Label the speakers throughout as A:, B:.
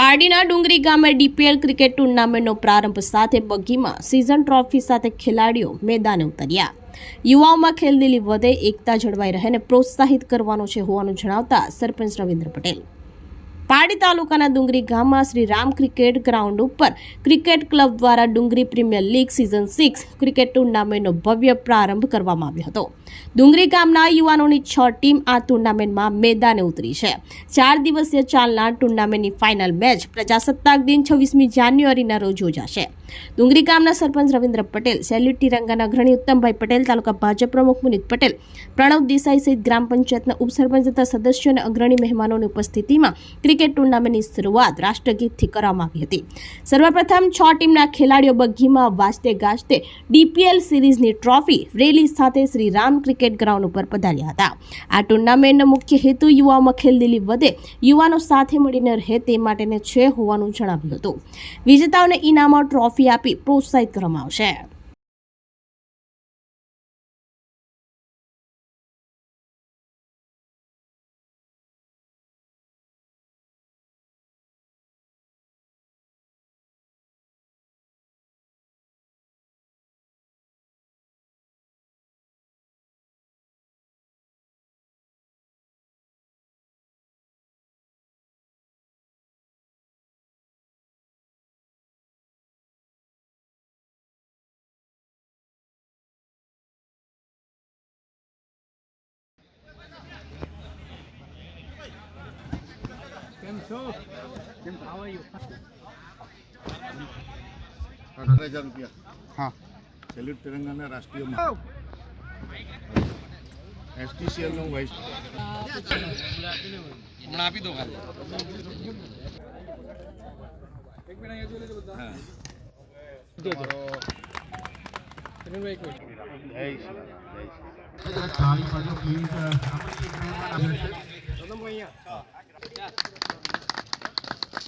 A: પારડીના ડુંગરી ગામે ડીપીએલ ક્રિકેટ ટુર્નામેન્ટનો પ્રારંભ સાથે બગીમાં સિઝન ટ્રોફી સાથે ખેલાડીઓ મેદાને ઉતર્યા. યુવાઓમાં ખેલદિલી વધે, એકતા જળવાઈ રહે અને પ્રોત્સાહિત કરવાનો છે હોવાનું જણાવતા સરપંચ રવિન્દ્ર પટેલ. પારડી તાલુકાના ડુંગરી ગામમાં શ્રી રામ ક્રિકેટ ગ્રાઉન્ડ ઉપર ક્રિકેટ ક્લબ દ્વારા Dungri premier league season six cricket ટુર્નામેન્ટનો ભવ્ય પ્રારંભ કરવામાં આવ્યો હતો. ડુંગરી ગામના યુવાનોની છ ટીમ આ ટુર્નામેન્ટમાં મેદાને ઉતરી છે. ચાર દિવસીય ચાલનાર ટુર્નામેન્ટની ફાઇનલ મેચ પ્રજાસત્તાક દિન છવ્વીસમી જાન્યુઆરીના રોજ યોજાશે. ડુંગરી ગામના સરપંચ રવિન્દ્ર પટેલ, સેલ્યુટ તિરંગાના અગ્રણી ઉત્તમભાઈ પટેલ, તાલુકા ભાજપ પ્રમુખ મુનિત પટેલ, પ્રણવ દેસાઈ સહિત ગ્રામ પંચાયતના ઉપસરપંચ તથા સદસ્યો અને અગ્રણી મહેમાનોની ઉપસ્થિતિમાં ક્રિકેટ ટુર્નામેન્ટની શરૂઆત રાષ્ટ્રગીતથી કરવામાં આવી હતી. સર્વપ્રથમ છ ટીમના ખેલાડીઓ બગ્ગીમાં વાજતે ગાજતે ડીપીએલ સિરીઝની ટ્રોફી રેલી સાથે શ્રી રામ ક્રિકેટ ગ્રાઉન્ડ ઉપર પધાર્યા હતા. આ ટુર્નામેન્ટનો મુખ્ય હેતુ યુવાઓમાં ખેલદિલી વધે, યુવાનો સાથે મળીને રહે તે માટેને છે હોવાનું જણાવ્યું હતું. વિજેતાઓને ઇનામો, ટ્રોફી આપી પ્રોત્સાહિત કરવામાં આવશે.
B: હા.
C: સેલ્યુટ તિરંગાના રાષ્ટ્રીય એસટીસીએલ નો વાઇસ
B: હમણાં આપી દો ખાલી.
C: હા. જય શ્રી રામ, જય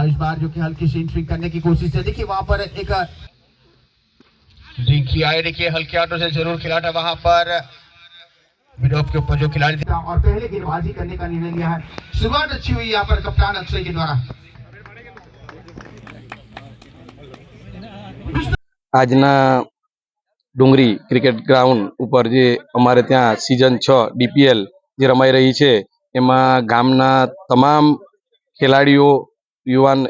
B: इस बार जो कि हल्की सी स्विंग करने की कोशिश है देखिए वहां पर एक
D: देखिए आए देखिए हल्के हाथों से जरूर खिला था वहां पर मिड ऑफ के ऊपर जो खिलाड़ी थे
B: और पहले गेंदबाजी करने का निर्णय लिया है शुरुआत अच्छी हुई यहाँ पर कप्तान अक्षय के द्वारा
E: આજના ડુંગરી ક્રિકેટ ગ્રાઉન્ડ ઉપર જે અમારે ત્યાં સિઝન છ ડીપીએલ જે રમાઈ રહી છે એમાં ગામના તમામ ખેલાડીઓ યુવાન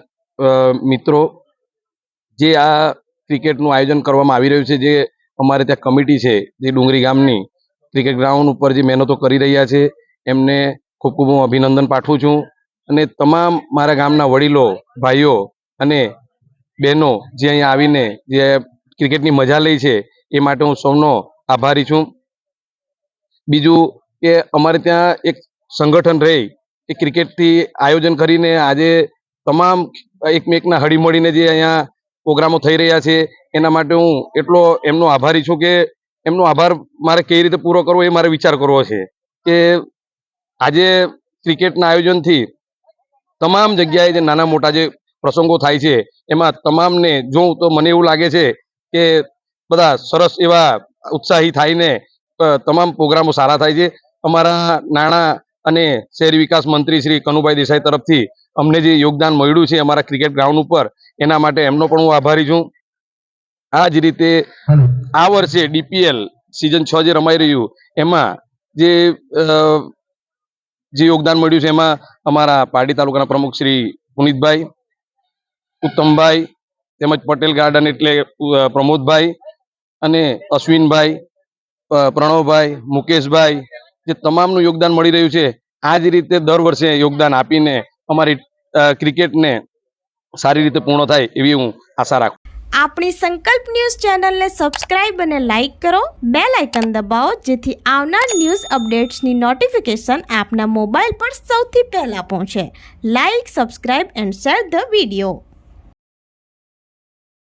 E: મિત્રો, જે આ ક્રિકેટનું આયોજન કરવામાં આવી રહ્યું છે, જે અમારે ત્યાં કમિટી છે, જે ડુંગરી ગામની ક્રિકેટ ગ્રાઉન્ડ ઉપર જે મહેનતો કરી રહ્યા છે, એમને ખૂબ ખૂબ હું અભિનંદન પાઠવું છું. અને તમામ મારા ગામના વડીલો, ભાઈઓ અને બહેનો જે અહીંયા આવીને જે ક્રિકેટની મજા લે છે, એ માટે હું સૌનો આભારી છું. બીજું કે અમારે ત્યાં એક સંગઠન રહે, એ ક્રિકેટથી આયોજન કરીને આજે તમામ એકમેકના હળીમળીને જે અહીંયા પ્રોગ્રામો થઈ રહ્યા છે, એના માટે હું એટલો એમનો આભારી છું કે એમનો આભાર મારે કઈ રીતે પૂરો કરવો એ મારે વિચાર કરવો છે કે આજે ક્રિકેટના આયોજનથી તમામ જગ્યાએ જે નાના મોટા જે પ્રસંગો થાય છે, એમાં તમામને જોઉં તો મને એવું લાગે છે કે બધા સરસ એવા ઉત્સાહી થાયને તમામ પ્રોગ્રામો સારા થાય છે. અમારા નાણાં અને શહેરી વિકાસ મંત્રી શ્રી કનુભાઈ દેસાઈ તરફથી અમને જે યોગદાન મળ્યું છે અમારા ક્રિકેટ ગ્રાઉન્ડ ઉપર એના માટે એમનો પણ હું આભારી છું. આ જ રીતે આ વર્ષે ડીપીએલ સિઝન છ જે રમાઈ રહ્યું એમાં જે જે યોગદાન મળ્યું છે એમાં અમારા પારડી તાલુકાના પ્રમુખ શ્રી પુનિતભાઈ ઉત્તમભાઈ તેમજ પટેલ ગાર્ડન એટલે પ્રમોદભાઈ અને અશ્વિનભાઈ પ્રણવભાઈ મુકેશભાઈ જે તમામનું યોગદાન મળી રહ્યું છે, આ જ રીતે દર વર્ષે યોગદાન આપીને અમારી ક્રિકેટને સારી રીતે પૂર્ણ થાય એવી હું આશા રાખું
F: આપણી સંકલ્પ ન્યૂઝ ચેનલને સબસ્ક્રાઇબ અને લાઇક કરો બે લાઇકન દબાવો, જેથી આવનાર ન્યૂઝ અપડેટ્સની નોટિફિકેશન આપના મોબાઈલ પર સૌથી પહેલાં પહોંચે. Like, subscribe and share the video.